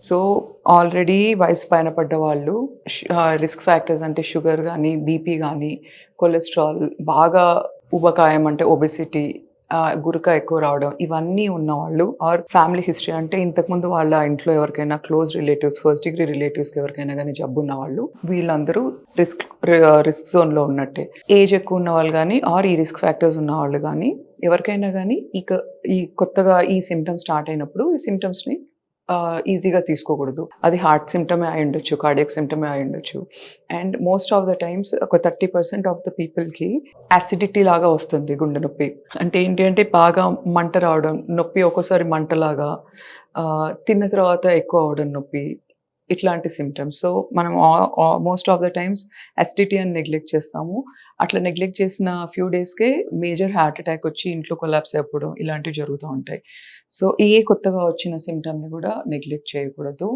So already వయసు పైన పడ్డ వాళ్ళు రిస్క్ ఫ్యాక్టర్స్ అంటే షుగర్ కానీ బీపీ కానీ కొలెస్ట్రాల్ బాగా ఉబకాయం అంటే ఒబెసిటీ గురక ఎక్కువ రావడం ఇవన్నీ ఉన్నవాళ్ళు ఆర్ ఫ్యామిలీ హిస్టరీ అంటే ఇంతకుముందు వాళ్ళ ఇంట్లో ఎవరికైనా క్లోజ్ రిలేటివ్స్ ఫస్ట్ డిగ్రీ రిలేటివ్స్కి ఎవరికైనా కానీ జబ్బు ఉన్న వాళ్ళు వీళ్ళందరూ రిస్క్ రిస్క్ జోన్లో ఉన్నట్టే. ఏజ్ ఎక్కువ ఉన్న వాళ్ళు కానీ ఆర్ ఈ రిస్క్ ఫ్యాక్టర్స్ ఉన్న వాళ్ళు కానీ ఎవరికైనా కానీ ఇక ఈ కొత్తగా ఈ సిమ్టమ్స్ స్టార్ట్ అయినప్పుడు ఈ సిమ్టమ్స్ని ఈజీగా తీసుకోకూడదు. అది హార్ట్ సిమ్టమే అయి ఉండొచ్చు కార్డియక్ సిమ్టమే అయి ఉండొచ్చు. And most of the times ఒక థర్టీ పర్సెంట్ ఆఫ్ ద పీపుల్కి యాసిడిటీ లాగా వస్తుంది గుండె నొప్పి. అంటే ఏంటి అంటే బాగా మంట రావడం నొప్పి ఒక్కోసారి మంటలాగా తిన్న తర్వాత ఎక్కువ అవడం నొప్పి ఇట్లాంటి సిమ్టమ్స్ సో మనం most of the times acidity అని నెగ్లెక్ట్ చేస్తాము. అట్లా నెగ్లెక్ట్ చేసిన ఫ్యూ డేస్కే మేజర్ హార్ట్ అటాక్ వచ్చి ఇంట్లో కొలాప్స్ అయిపోవడం ఇలాంటివి జరుగుతూ ఉంటాయి. సో ఏ కొత్తగా వచ్చిన సిమ్టమ్ని కూడా నెగ్లెక్ట్ చేయకూడదు.